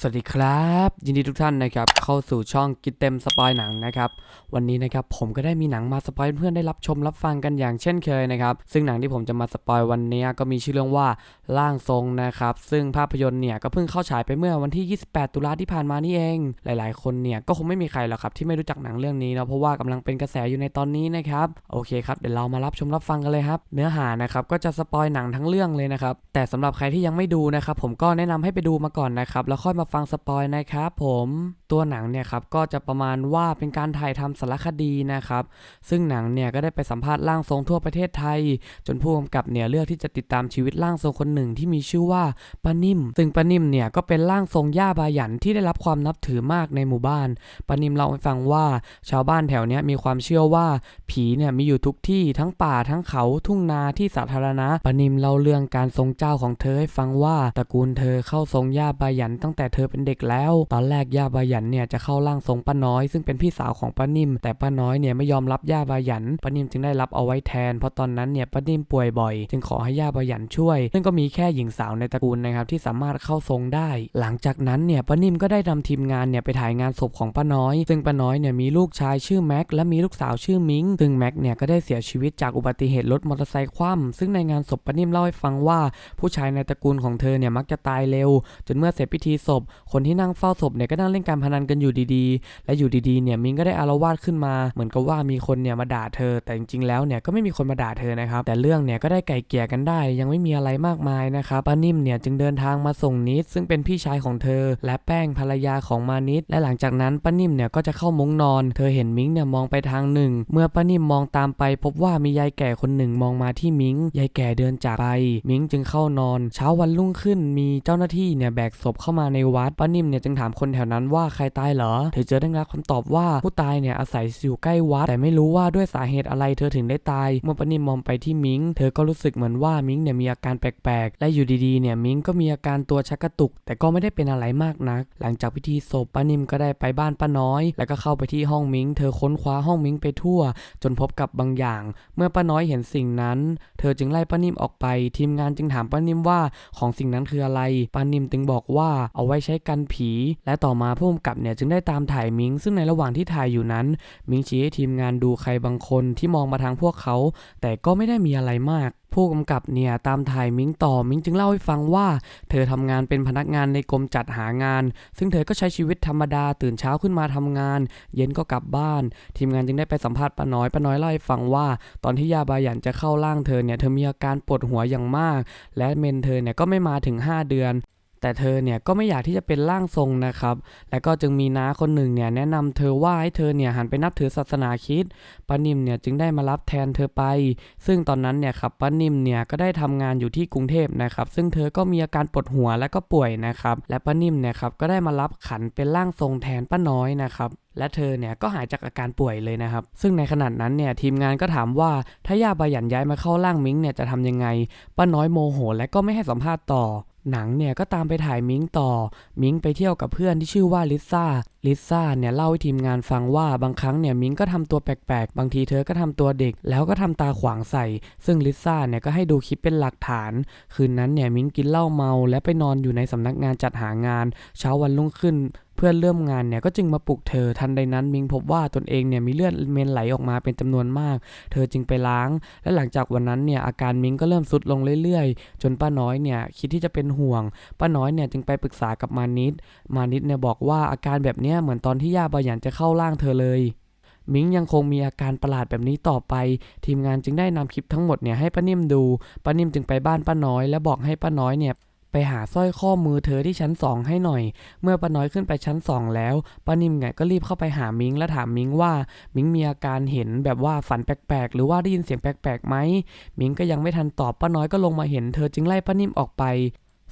สวัสดีครับ ยินดีทุกท่านนะครับ เข้าสู่ช่องกิตเต็มสปอยหนังนะครับ วันนี้นะครับผมก็ได้มีหนังมาสปอยเพื่อนได้รับชมรับฟังกันอย่างเช่นเคยนะครับ ซึ่งหนังที่ผมจะมาสปอยวันนี้ก็มีชื่อเรื่องว่าร่างทรงนะครับ ซึ่งภาพยนตร์เนี่ยก็เพิ่งเข้าฉายไปเมื่อวันที่ 28 ตุลาที่ผ่านมานี่เอง หลาย ๆ คนเนี่ยก็คงไม่มีใครหรอกครับที่ไม่รู้จักหนังเรื่องนี้เนาะเพราะว่ากำลังเป็นกระแสอยู่ในตอนนี้นะครับโอเคครับเดี๋ยวเรามารับชมรับฟังกันเลยครับเนื้อหานะครับก็จะสปอยหนังทั้งเรื่องเลยนะครับแต่สำหรับใครที่ยังไม่ดูนะครับผมก็แนะนำให้ไปดูมาก่อนนะครับแล้วค่อยมาฟังสปอยนะครับผมตัวหนังเนี่ยครับก็จะประมาณว่าเป็นการถ่ายทำสารคดีนะครับ ซึ่งหนังเนี่ยก็ได้ไปสัมภาษณ์ร่างทรงทั่วประเทศไทย จนผู้กำกับเนี่ยเลือกที่จะติดตามชีวิตร่างทรงคนหนึ่งที่มีชื่อว่าป้านิ่ม ซึ่งป้านิ่มเนี่ยก็เป็นร่างทรงย่าบายันที่ได้รับความนับถือมากในหมู่บ้านป้านิ่มเล่าให้ฟังว่าชาวบ้านแถวเนี้ยมีความเชื่อว่า ผีเนี่ยมีอยู่ทุกที่ทั้งป่าทั้งเขาทุ่งนาที่สาธารณะป้านิ่มเล่าเรื่องการทรงเจ้าของเธอให้ฟังว่าตระกูลเธอเข้าทรงย่าบายันตั้งแต่เธธอเป็นเด็กแล้ว ตอนแรกย่าบายันเนี่ยจะเข้าร่างทรงป้าน้อยซึ่งเป็นพี่สาวของป้านิ่ม แต่ป้าน้อยเนี่ยไม่ยอมรับย่าบายันป้านิ่มจึงได้รับเอาไว้แทน เพราะตอนนั้นเนี่ยป้านิ่มป่วยบ่อย จึงขอให้ย่าบายันช่วย ซึ่งก็มีแค่หญิงสาวในตระกูลนะครับที่สามารถเข้าทรงได้ หลังจากนั้นเนี่ยป้านิ่มก็ได้นำทีมงานเนี่ยไปถ่ายงานศพของป้าน้อย ซึ่งป้าน้อยเนี่ยมีลูกชายชื่อแม็กและมีลูกสาวชื่อมิงซึ่งแม็กเนี่ยก็ได้เสียชีวิตจากอุบัติเหตุรถมอเตอร์ไซค์คว่ำซึ่งในงานศพป้านิ่มเล่าให้ฟังว่า ผู้ชายในตระกูลของเธอเนี่ยมักจะตายเร็ว จนเมื่อเสร็จพิธีศพคนที่นั่งเฝ้าศพเนี่ยก็นั่งเล่นการพนันกันอยู่ดีๆ และอยู่ดีๆเนี่ยมิงก็ได้อารวาสขึ้นมา เหมือนกับว่ามีคนเนี่ยมาด่าเธอ แต่จริงๆแล้วเนี่ยก็ไม่มีคนมาด่าเธอนะครับ แต่เรื่องเนี่ยก็ได้ไก่เกลี่ยกันได้ ยังไม่มีอะไรมากมายนะครับป้านิ่มเนี่ยจึงเดินทางมาส่งนิดซึ่งเป็นพี่ชายของเธอ และแป้งภรรยาของมานิดและหลังจากนั้นป้านิ่มเนี่ยก็จะเข้ามุ้งนอน เธอเห็นมิงเนี่ยมองไปทางหนึ่ง เมื่อป้านิ่มมองตามไป พบว่ามียายแก่คนหนึ่งมองมาที่มิงยายแก่เดินจากไปมิงจึงเข้านอน เช้าวันรุ่งขึ้นมีเจ้าหน้าที่เนี่ยแบกศพเข้ามาในวัดป้านิ่มเนี่ยจึงถามคนแถวนั้นว่าใครตายเหรอ เธอเจอได้รับคำตอบว่าผู้ตายเนี่ยอาศัยอยู่ใกล้วัด แต่ไม่รู้ว่าด้วยสาเหตุอะไรเธอถึงได้ตาย เมื่อป้านิ่มมองไปที่มิง เธอก็รู้สึกเหมือนว่ามิงเนี่ยมีอาการแปลกๆ และอยู่ดีๆเนี่ยมิงก็มีอาการตัวชักกระตุก แต่ก็ไม่ได้เป็นอะไรมากนัก หลังจากพิธีศพป้านิ่มก็ได้ไปบ้านป้าน้อย แล้วก็เข้าไปที่ห้องมิง เธอค้นคว้าห้องมิงไปทั่ว จนพบกับบางอย่าง เมื่อป้าน้อยเห็นสิ่งนั้น เธอจึงไล่ป้านิ่มออกไป ทีมงานจึงถามป้านิ่มว่าของสิ่งนั้นคืออะไรป้านิ่มจึงบอกว่าเอาไว้ใช้กันผี และต่อมาผู้กำกับเนี่ยจึงได้ตามถ่ายมิง ซึ่งในระหว่างที่ถ่ายอยู่นั้น มิงชี้ให้ทีมงานดูใครบางคนที่มองมาทางพวกเขา แต่ก็ไม่ได้มีอะไรมากผู้กำกับเนี่ยตามถ่ายมิงต่อมิงจึงเล่าให้ฟังว่า เธอทำงานเป็นพนักงานในกรมจัดหางาน ซึ่งเธอก็ใช้ชีวิตธรรมดาตื่นเช้าขึ้นมาทำงาน เย็นก็กลับบ้าน ทีมงานจึงได้ไปสัมภาษณ์ป้าน้อยป้าน้อยเล่าให้ฟังว่า ตอนที่ยาบายันจะเข้าร่างเธอเนี่ยเธอมีอาการปวดหัวอย่างมาก และเมนเธอเนี่ยก็ไม่มาถึง 5 เดือน แต่เธอเนี่ยก็ไม่อยากที่จะเป็นร่างทรงนะครับ และก็จึงมีน้าคนหนึ่งเนี่ยแนะนำเธอว่าให้เธอเนี่ยหันไปนับถือศาสนาคริดป้านิ่มเนี่ยจึงได้มารับแทนเธอไป ซึ่งตอนนั้นเนี่ยครับป้านิ่มเนี่ยก็ได้ทำงานอยู่ที่กรุงเทพนะครับ ซึ่งเธอก็มีอาการปวดหัวและก็ป่วยนะครับ และป้านิ่มเนี่ยครับก็ได้มารับขันเป็นร่างทรงแทนป้าน้อยนะครับและเธอเนี่ยก็หายจากอาการป่วยเลยนะครับ ซึ่งในขณะนั้นเนี่ยทีมงานก็ถามว่าถ้าย่าบายันย้ายมาเข้าร่างมิงเนี่ยจะทำยังไง ป้าน้อยโมโห และก็ไม่ให้สัมภาษณ์ต่อ หนังเนี่ยก็ตามไปถ่ายมิงต่อ มิงไปเที่ยวกับเพื่อนที่ชื่อว่าลิซ่าลิซ่าเนี่ยเล่าให้ทีมงานฟังว่าบางครั้งเนี่ยมิงก็ทำตัวแปลกๆ บางทีเธอก็ทำตัวเด็ก แล้วก็ทำตาขวางใส่ ซึ่งลิซ่าเนี่ยก็ให้ดูคลิปเป็นหลักฐาน คืนนั้นเนี่ยมิงกินเหล้าเมาและไปนอนอยู่ในสำนักงานจัดหางาน เช้าวันรุ่งขึ้นเพื่อนเริ่มงานเนี่ยก็จึงมาปลุกเธอทันใดนั้นมิงพบว่าตนเองเนี่ยมีเลือดเมนไหลออกมาเป็นจำนวนมาก เธอจึงไปล้าง และหลังจากวันนั้นเนี่ยอาการมิงก็เริ่มทรุดลงเรื่อยๆ จนป้าน้อยเนี่ยคิดที่จะเป็นห่วง ป้าน้อยเนี่ยจึงไปปรึกษากับมานิด มานิดเนี่ยบอกว่าอาการแบบเนี้เหมือนตอนที่ย่าบายันจะเข้าร่างเธอเลย มิงยังคงมีอาการประหลาดแบบนี้ต่อไป ทีมงานจึงได้นำคลิปทั้งหมดเนี่ยให้ป้านิ่มดูป้านิ่มจึงไปบ้านป้าน้อย และบอกให้ป้าน้อยเนี่ยไปหาสร้อยข้อมือเธอที่ชั้นสองให้หน่อย เมื่อป้าน้อยขึ้นไปชั้นสองแล้วป้านิ่มเนี่ยก็รีบเข้าไปหามิงและถามมิงว่า มิงมีอาการเห็นแบบว่าฝันแปลกๆ หรือว่าได้ยินเสียงแปลกๆไหมมิงก็ยังไม่ทันตอบป้าน้อยก็ลงมาเห็นเธอจึงไล่ป้านิ่มออกไป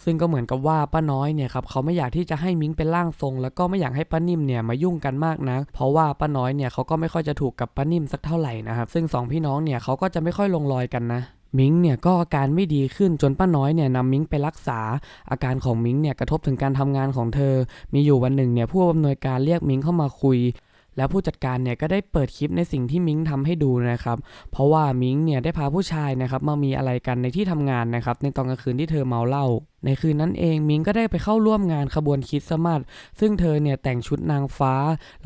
ซึ่งก็เหมือนกับว่าป้าน้อยเนี่ยครับเขาไม่อยากที่จะให้มิงเป็นร่างทรง แล้วก็ไม่อยากให้ป้านิ่มเนี่ยมายุ่งกันมากนะเพราะว่าป้าน้อยเนี่ยเขาก็ไม่ค่อยจะถูกกับป้านิ่มสักเท่าไหร่นะครับซึ่งสองพี่น้องเนี่ยเขาก็จะไม่ค่อยลงรอยกันนะมิงเนี่ยก็อาการไม่ดีขึ้นจนป้าน้อยเนี่ยนำมิงไปรักษา อาการของมิงเนี่ยกระทบถึงการทำงานของเธอ มีอยู่วันหนึ่งเนี่ยผู้อำนวยการเรียกมิงเข้ามาคุย แล้วผู้จัดการเนี่ยก็ได้เปิดคลิปในสิ่งที่มิงทำให้ดูนะครับ เพราะว่ามิงเนี่ยได้พาผู้ชายนะครับมามีอะไรกันในที่ทำงานนะครับในตอนกลางคืนที่เธอเมาเหล้าในคืนนั้นเองมิงก็ได้ไปเข้าร่วมงานขบวนคริสต์มาสซึ่งเธอเนี่ยแต่งชุดนางฟ้า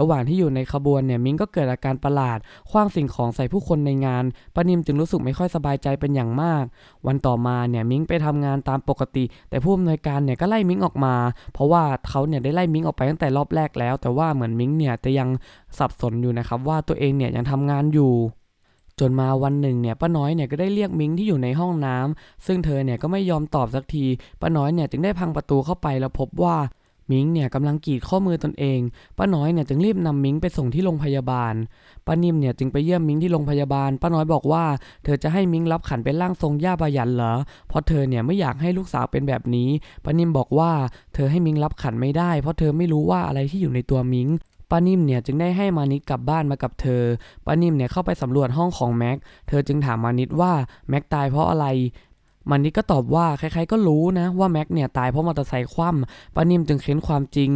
ระหว่างที่อยู่ในขบวนเนี่ยมิงก็เกิดอาการประหลาดคว้างสิ่งของใส่ผู้คนในงานปานิมจึงรู้สึกไม่ค่อยสบายใจเป็นอย่างมาก วันต่อมาเนี่ยมิงไปทำงานตามปกติ แต่ผู้อำนวยการเนี่ยก็ไล่มิงออกมา เพราะว่าเขาเนี่ยได้ไล่มิงออกไปตั้งแต่รอบแรกแล้ว แต่ว่าเหมือนมิงเนี่ยจะยังสับสนอยู่นะครับว่าตัวเองเนี่ยยังทำงานอยู่ จนมาวันหนึ่งเนี่ยป้าน้อยเนี่ยก็ได้เรียกมิงที่อยู่ในห้องน้ำซึ่งเธอเนี่ยก็ไม่ยอมตอบสักทีป้าน้อยเนี่ยจึงได้พังประตูเข้าไปแล้วพบว่ามิงเนี่ยกำลังกรีดข้อมือตนเอง ป้าน้อยเนี่ยจึงรีบนำมิงไปส่งที่โรงพยาบาล ป้านิ่มเนี่ยจึงไปเยี่ยมมิงที่โรงพยาบาล ป้าน้อยบอกว่า เธอจะให้มิงรับขันเป็นร่างทรงย่าบายันเหรอ เพราะเธอเนี่ยไม่อยากให้ลูกสาวเป็นแบบนี้ ป้านิ่มบอกว่าเธอให้มิงรับขันไม่ได้ เพราะเธอไม่รู้ว่าอะไรที่อยู่ในตัวมิง ป้านิ่มเนี่ยจึงได้ให้มานิดกลับบ้านมากับเธอ ป้านิ่มเนี่ยเข้าไปสำรวจห้องของแม็ก เธอจึงถามมานิดว่าแม็กตายเพราะอะไรมานิดก็ตอบว่าใครๆก็รู้นะว่าแม็กเนี่ยตายเพราะมอเตอร์ไซค์คว่ำป้านิ่มจึงเค้นความจริง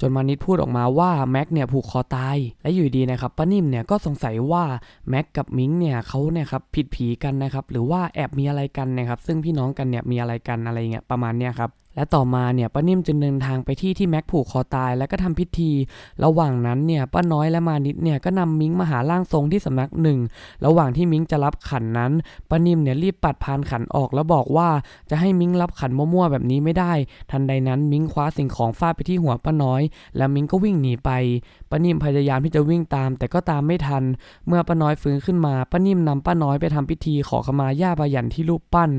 จนมานิดพูดออกมาว่าแม็กเนี่ยผูกคอตาย และอยู่ดีนะครับป้านิ่มเนี่ยก็สงสัยว่าแม็กกับมิงเนี่ยเขาเนี่ยครับผิดผีกันนะครับหรือว่าแอบมีอะไรกันนะครับซึ่งพี่น้องกันเนี่ยมีอะไรกันอะไรเงี้ยประมาณเนี้ยครับ และต่อมาเนี่ยป้านิ่มจึงเดินทางไปที่ที่แม็กผูกคอตายแล้วก็ทำพิธี ระหว่างนั้นเนี่ยป้าน้อยและมานิดเนี่ยก็นำมิงมาหาร่างทรงที่สำนักหนึ่ง ระหว่างที่มิงจะรับขันนั้นป้านิ่มเนี่ยรีบปัดพานขันออกแล้วบอกว่าจะให้มิงรับขันมั่วๆแบบนี้ไม่ได้ ทันใดนั้นมิงคว้าสิ่งของฟาดไปที่หัวป้าน้อย แล้วมิงก็วิ่งหนีไปป้านิ่มพยายามที่จะวิ่งตาม แต่ก็ตามไม่ทัน เมื่อป้าน้อยฟื้นขึ้นมาป้านิ่มนำป้าน้อยไปทำพิธีขอขมาย่าบายันที่รูปปั้น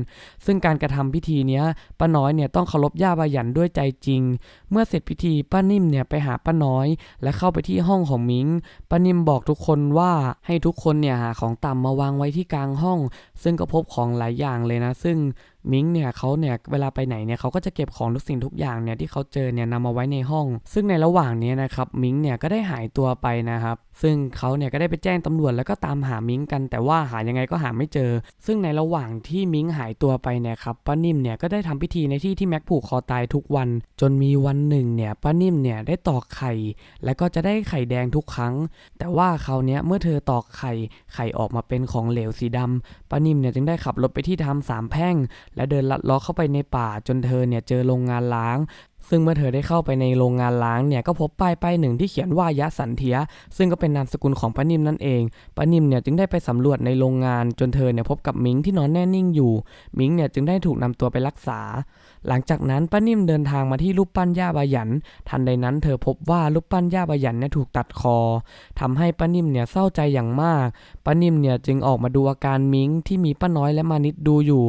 ซึ่งการกระทำพิธีเนี้ยป้าน้อยเนี่ยต้องเคารพย่าบายันด้วยใจจริง เมื่อเสร็จพิธีป้านิ่มเนี่ยไปหาป้าน้อย และเข้าไปที่ห้องของมิงป้านิ่มบอกทุกคนว่าให้ทุกคนเนี่ยหาของต่ำมาวางไว้ที่กลางห้อง ซึ่งก็พบของหลายอย่างเลยนะ ซึ่ง มิงเนี่ยเขาเนี่ยเวลาไปไหนเนี่ยเขาก็จะเก็บของทุกสิ่งทุกอย่างเนี่ยที่เขาเจอเนี่ยนำมาไว้ในห้อง ซึ่งในระหว่างนี้นะครับมิงเนี่ยก็ได้หายตัวไปนะครับ ซึ่งเขาเนี่ยก็ได้ไปแจ้งตำรวจแล้วก็ตามหามิงกัน แต่ว่าหายังไงก็หาไม่เจอ ซึ่งในระหว่างที่มิงหายตัวไปเนี่ยครับป้านิ่มเนี่ยก็ได้ทำพิธีในที่ที่แม็กผูกคอตายทุกวัน จนมีวันหนึ่งเนี่ยป้านิ่มเนี่ยได้ตอกไข่ แล้วก็จะได้ไข่แดงทุกครั้ง แต่ว่าคราวนี้เมื่อเธอตอกไข่ไข่ออกมาเป็นของเหลวสีดำป้านิ่มเนี่ยจึงได้ขับรถไปที่ทำสามแพ่งและเดินลัดเล้อเข้าไปในป่าจนเธอเนี่ยเจอโรงงานล้าง ซึ่งเมื่อเธอได้เข้าไปในโรงงานล้างเนี่ยก็พบป้ายป้ายหนึ่งที่เขียนว่ายะสันเทีย ซึ่งก็เป็นนามสกุลของป้านิ่มนั่นเองป้านิ่มเนี่ยจึงได้ไปสำรวจในโรงงานจนเธอเนี่ยพบกับมิงที่นอนแน่นิ่งอยู่มิงเนี่ยจึงได้ถูกนำตัวไปรักษา หลังจากนั้นป้านิ่มเดินทางมาที่รูปปั้นย่าบายัน ทันใดนั้นเธอพบว่ารูปปั้นย่าบายันเนี่ยถูกตัดคอทำให้ป้านิ่มเนี่ยเศร้าใจอย่างมากป้านิ่มเนี่ยจึงออกมาดูอาการมิงที่มีป้าน้อยและมานิดดูอยู่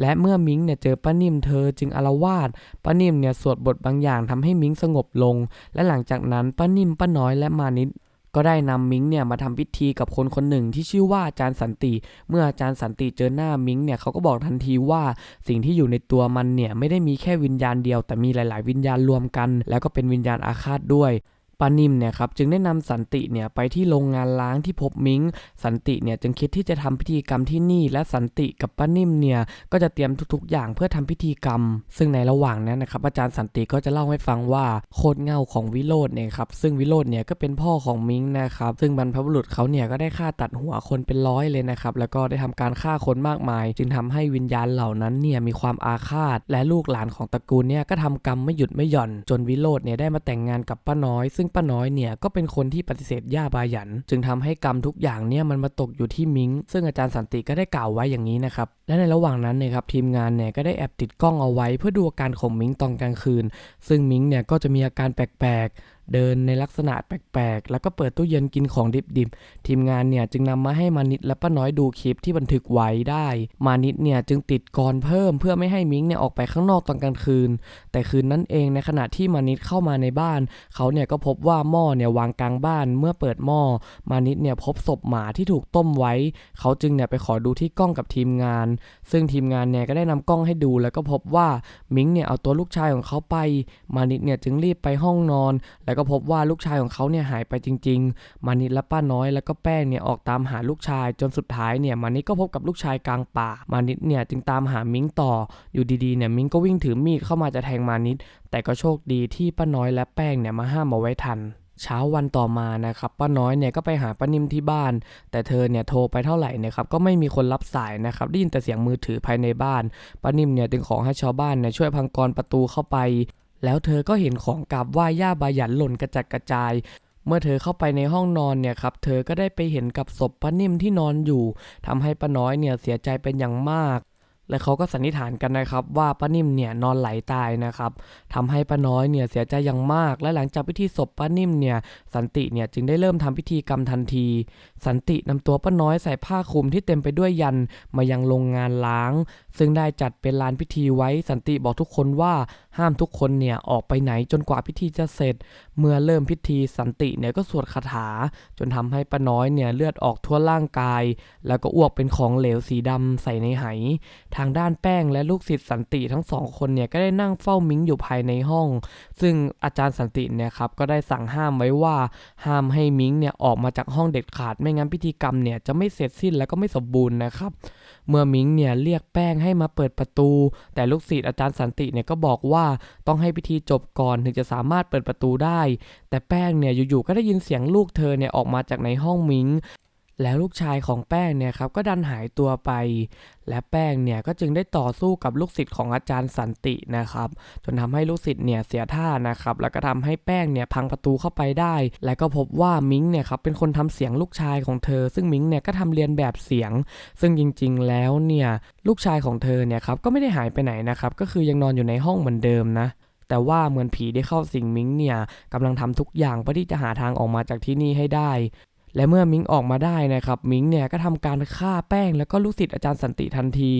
และเมื่อมิงเนี่ยเจอป้านิ่มเธอจึงอาละวาดป้านิ่มเนี่ยสวดบทบางอย่างทำให้มิงสงบลง และหลังจากนั้นป้านิ่มป้าน้อยและมานิดก็ได้นำมิงเนี่ยมาทำพิธีกับคนคนหนึ่งที่ชื่อว่าอาจารย์สันติ เมื่ออาจารย์สันติเจอหน้ามิงเนี่ยเขาก็บอกทันทีว่าสิ่งที่อยู่ในตัวมันเนี่ยไม่ได้มีแค่วิญญาณเดียว แต่มีหลาย ๆ วิญญาณรวมกัน แล้วก็เป็นวิญญาณอาฆาตด้วย ปานิมเนี่ยครับจึงได้นำสันติเนี่ยไปที่โรงงานล้างที่พบมิงสันติเนี่ยจึงคิดที่จะทำพิธีกรรมที่นี่ และสันติกับป้านิ่มเนี่ยก็จะเตรียมทุกๆ อย่างเพื่อทำพิธีกรรม ซึ่งในระหว่างนั้นนะครับอาจารย์สันติก็จะเล่าให้ฟังว่าโคตรเงาของวิโรจน์เนี่ยครับซึ่งวิโรจน์เนี่ยก็เป็นพ่อของมิงนะครับซึ่งบรรพบุรุษเขาเนี่ยก็ได้ฆ่าตัดหัวคนเป็นร้อยเลยนะครับแล้วก็ได้ทำการฆ่าคนมากมาย จึงทำให้วิญญาณเหล่านั้นเนี่ยมีความอาฆาต และลูกหลานของตระกูลเนี่ยก็ทำกรรมไม่หยุดไม่หย่อน จนวิโรจน์เนี่ยได้มาแต่งงานกับป้าน้อย ซึ่งป้าน้อยเนี่ยก็เป็นคนที่ปฏิเสธย่าบายัน จึงทำให้กรรมทุกอย่างเนี่ยมันมาตกอยู่ที่มิงซึ่งอาจารย์สันติก็ได้กล่าวไว้อย่างนี้นะครับและในระหว่างนั้นเนี่ยครับทีมงานเนี่ยก็ได้แอบติดกล้องเอาไว้ เพื่อดูอาการของมิงตอนกลางคืน ซึ่งมิงเนี่ยก็จะมีอาการแปลกๆ เดินในลักษณะแปลกๆ แล้วก็เปิดตู้เย็นกินของดิบๆ ทีมงานเนี่ยจึงนำมาให้มานิดและป้าน้อยดูคลิปที่บันทึกไว้ได้ มานิดเนี่ยจึงติดกรเพิ่มเพื่อไม่ให้มิงเนี่ยออกไปข้างนอกตอนกลางคืน แต่คืนนั้นเองในขณะที่มานิดเข้ามาในบ้าน เขาเนี่ยก็พบว่าหม้อเนี่ยวางกลางบ้านเมื่อเปิดหม้อ มานิดเนี่ยพบศพหมาที่ถูกต้มไว้ เขาจึงเนี่ยไปขอดูที่กล้องกับทีมงาน ซึ่งทีมงานเนี่ยก็ได้นำกล้องให้ดูแล้วก็พบว่ามิงเนี่ยเอาตัวลูกชายของเขาไป มานิดเนี่ยจึงรีบไปห้องนอนแล้วก็พบว่าลูกชายของเขาเนี่ยหายไปจริง ๆ มานิดและป้าน้อยแล้วก็แป้งเนี่ยออกตามหาลูกชายจนสุดท้ายเนี่ยมานิดก็พบกับลูกชายกลางป่า มานิดเนี่ยจึงตามหามิงต่ออยู่ดีๆเนี่ยมิงก็วิ่งถือมีดเข้ามาจะแทงมานิด แต่ก็โชคดีที่ป้าน้อยและแป้งเนี่ยมาห้ามเอาไว้ทันเช้าวันต่อมานะครับป้าน้อยเนี่ยก็ไปหาป้านิ่มที่บ้าน แต่เธอเนี่ยโทรไปเท่าไหร่เนะครับก็ไม่มีคนรับสายนะครับได้ยินแต่เสียงมือถือภายในบ้านป้านิ่มเนี่ยจึงขอให้ชาวบ้านเนี่ยช่วยพังกรประตูเข้าไป แล้วเธอก็เห็นของกราบไหว้ย่าบายันหล่นกระจัดกระจาย เมื่อเธอเข้าไปในห้องนอนเนี่ยครับเธอก็ได้ไปเห็นกับศพป้านิ่มที่นอนอยู่ทำให้ป้าน้อยเนี่ยเสียใจเป็นอย่างมาก และเขาก็สันนิษฐานกันนะครับว่าป้านิ่มเนี่ยนอนไหลตายนะครับทำให้ป้าน้อยเนี่ยเสียใจอย่างมาก และหลังจากพิธีศพป้านิ่มเนี่ยสันติเนี่ยจึงได้เริ่มทำพิธีกรรมทันที สันตินำตัวป้าน้อยใส่ผ้าคลุมที่เต็มไปด้วยยันมายังโรงงานล้าง ซึ่งได้จัดเป็นลานพิธีไว้ สันติบอกทุกคนว่าห้ามทุกคนเนี่ยออกไปไหนจนกว่าพิธีจะเสร็จ เมื่อเริ่มพิธีสันติเนี่ยก็สวดคาถา จนทำให้ป้าน้อยเนี่ยเลือดออกทั่วร่างกาย แล้วก็อ้วกเป็นของเหลวสีดำใส่ในไหทางด้านแป้งและลูกศิษย์สันติทั้งสองคนเนี่ยก็ได้นั่งเฝ้ามิงอยู่ภายในห้อง ซึ่งอาจารย์สันติเนี่ยครับก็ได้สั่งห้ามไว้ว่าห้ามให้มิงเนี่ยออกมาจากห้องเด็ดขาดไม่งั้นพิธีกรรมเนี่ยจะไม่เสร็จสิ้นและก็ไม่สมบูรณ์นะครับ เมื่อมิงเนี่ยเรียกแป้งให้มาเปิดประตู แต่ลูกศิษย์อาจารย์สันติเนี่ยก็บอกว่าต้องให้พิธีจบก่อนถึงจะสามารถเปิดประตูได้ แต่แป้งเนี่ยอยู่ๆก็ได้ยินเสียงลูกเธอเนี่ยออกมาจากในห้องมิง แล้วลูกชายของแป้งเนี่ยครับก็ดันหายตัวไป และแป้งเนี่ยก็จึงได้ต่อสู้กับลูกศิษย์ของอาจารย์สันตินะครับ จนทำให้ลูกศิษย์เนี่ยเสียท่านะครับ แล้วก็ทำให้แป้งเนี่ยพังประตูเข้าไปได้ และก็พบว่ามิ้งเนี่ยครับเป็นคนทำเสียงลูกชายของเธอ ซึ่งมิ้งเนี่ยก็ทำเรียนแบบเสียง ซึ่งจริง ๆ แล้วเนี่ยลูกชายของเธอเนี่ยครับก็ไม่ได้หายไปไหนนะครับ ก็คือยังนอนอยู่ในห้องเหมือนเดิมนะแต่ว่าเหมือนผีได้เข้าสิงมิ้งเนี่ยกำลังทำทุกอย่างเพื่อที่จะหาทางออกมาจากที่นี่ให้ได้ และเมื่อมิงออกมาได้นะครับมิงเนี่ยก็ทำการฆ่าแป้งแล้วก็ลูกศิษย์อาจารย์สันติทันที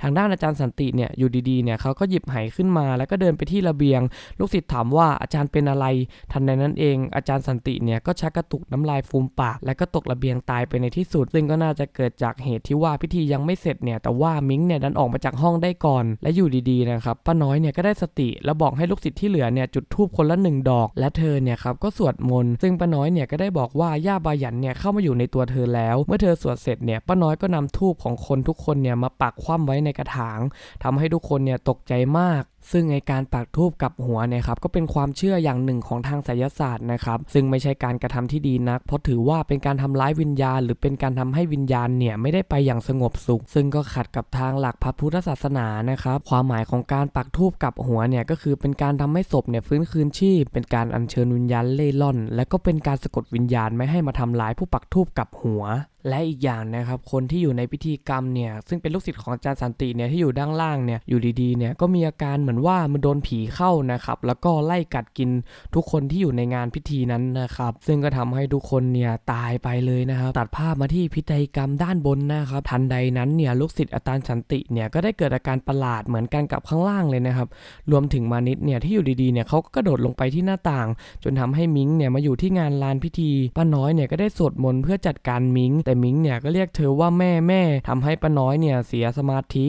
ทางด้านอาจารย์สันติเนี่ยอยู่ดีๆเนี่ยเขาก็หยิบไหขึ้นมา แล้วก็เดินไปที่ระเบียง ลูกศิษย์ถามว่าอาจารย์เป็นอะไรทันใดนั้นเอง อาจารย์สันติเนี่ยก็ชักกระตุกน้ำลายฟูมปาก และก็ตกระเบียงตายไปในที่สุด ซึ่งก็น่าจะเกิดจากเหตุที่ว่าพิธียังไม่เสร็จเนี่ยแต่ว่ามิงเนี่ยดันออกมาจากห้องได้ก่อน และอยู่ดีๆนะครับป้าน้อยเนี่ยก็ได้สติแล้วบอกให้ลูกศิษย์ที่เหลือเนี่ยจุดธูปคนละหนึ่งดอก และเธอเนี่ยครับก็สวดมนต์ซึ่งป้าน้อยเนี่ยก็ได้บอกว่าย่าบายันเนี่ยเข้ามาอยู่ในตัวเธอแล้ว เมื่อเธอสวดเสร็จเนี่ยป้าน้อยก็นำทูบของคนทุกคนเนี่ยมาปักคว่ำไว้ในกระถางทำให้ทุกคนเนี่ยตกใจมาก ซึ่งไอการปักธูปกับหัวเนี่ยครับก็เป็นความเชื่ออย่างหนึ่งของทางไสยศาสตร์นะครับซึ่งไม่ใช่การกระทำที่ดีนัก เพราะถือว่าเป็นการทำร้ายวิญญาณ หรือเป็นการทำให้วิญญาณเนี่ยไม่ได้ไปอย่างสงบสุข ซึ่งก็ขัดกับทางหลักพระพุทธศาสนานะครับความหมายของการปักธูปกับหัวเนี่ยก็คือเป็นการทำให้ศพเนี่ยฟื้นคืนชีพ เป็นการอัญเชิญวิญญาณเล่ร่อน และก็เป็นการสะกดวิญญาณไม่ให้มาทำร้ายผู้ปักธูปกับหัว และอีกอย่างนะครับคนที่อยู่ในพิธีกรรมเนี่ยซึ่งเป็นลูกศิษย์ของอาจารย์สันติเนี่ยที่อยู่ด้านล่างเนี่ยอยู่ดีๆเนี่ยก็มีอาการเหมือนว่ามันโดนผีเข้านะครับแล้วก็ไล่กัดกินทุกคนที่อยู่ในงานพิธีนั้นนะครับซึ่งก็ทำให้ทุกคนเนี่ยตายไปเลยนะครับตัดภาพมาที่พิธีกรรมด้านบนนะครับทันใดนั้นเนี่ยลูกศิษย์อาจารย์สันติเนี่ยก็ได้เกิดอาการประหลาดเหมือนกันกับข้างล่างเลยนะครับรวมถึงมานิดเนี่ยที่อยู่ดีๆเนี่ยเขาก็กระโดดลงไปที่หน้าต่าง จนทำให้มิงเนี่ยมาอยู่ที่งานลานพิธีป้าน้อยเนี่ยก็ได้สวดมนต์เพื่อจัดการมิงแต่มิงเนี่ยก็เรียกเธอว่าแม่แม่ทำให้ป้าน้อยเนี่ยเสียสมาธิ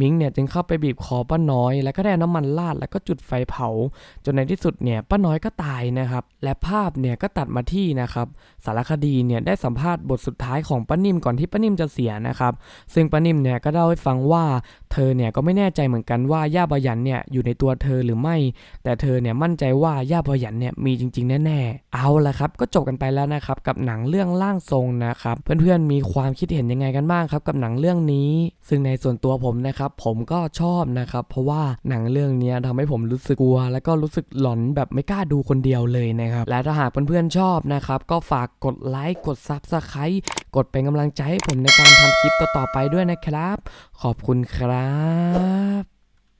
มิงเนี่ยจึงเข้าไปบีบคอป้าน้อย แล้วก็ได้น้ำมันราดแล้วก็จุดไฟเผา จนในที่สุดเนี่ยป้าน้อยก็ตายนะครับ และภาพเนี่ยก็ตัดมาที่นะครับสารคดีเนี่ยได้สัมภาษณ์บทสุดท้ายของป้านิ่มก่อนที่ป้านิ่มจะเสียนะครับ ซึ่งป้านิ่มเนี่ยก็เล่าให้ฟังว่า เธอเนี่ยก็ไม่แน่ใจเหมือนกันว่าย่าบายันเนี่ยอยู่ในตัวเธอหรือไม่ แต่เธอเนี่ยมั่นใจว่าย่าบายันเนี่ยมีจริง ๆ แน่ๆเอาละครับ ก็จบกันไปแล้วนะครับกับหนังเรื่องร่างทรงนะครับเพื่อนื่อนๆมีความคิดเห็นยังไงกันบ้างครับกับหนังเรื่องนี้ ซึ่งในส่วนตัวผมนะครับผมก็ชอบนะครับเพราะว่าหนังเรื่องนี้ยทำให้ผมรู้สึกกลัว แล้วก็รู้สึกหลอนแบบไม่กล้าดูคนเดียวเลยนะครับและถ้าหากเพื่อนๆชอบนะครับก็ฝากกดไลค์กด Subscribe กดเป็นกำลังใจให้ผมในการทำคลิปต่อๆไปด้วยนะครับ ขอบคุณครับ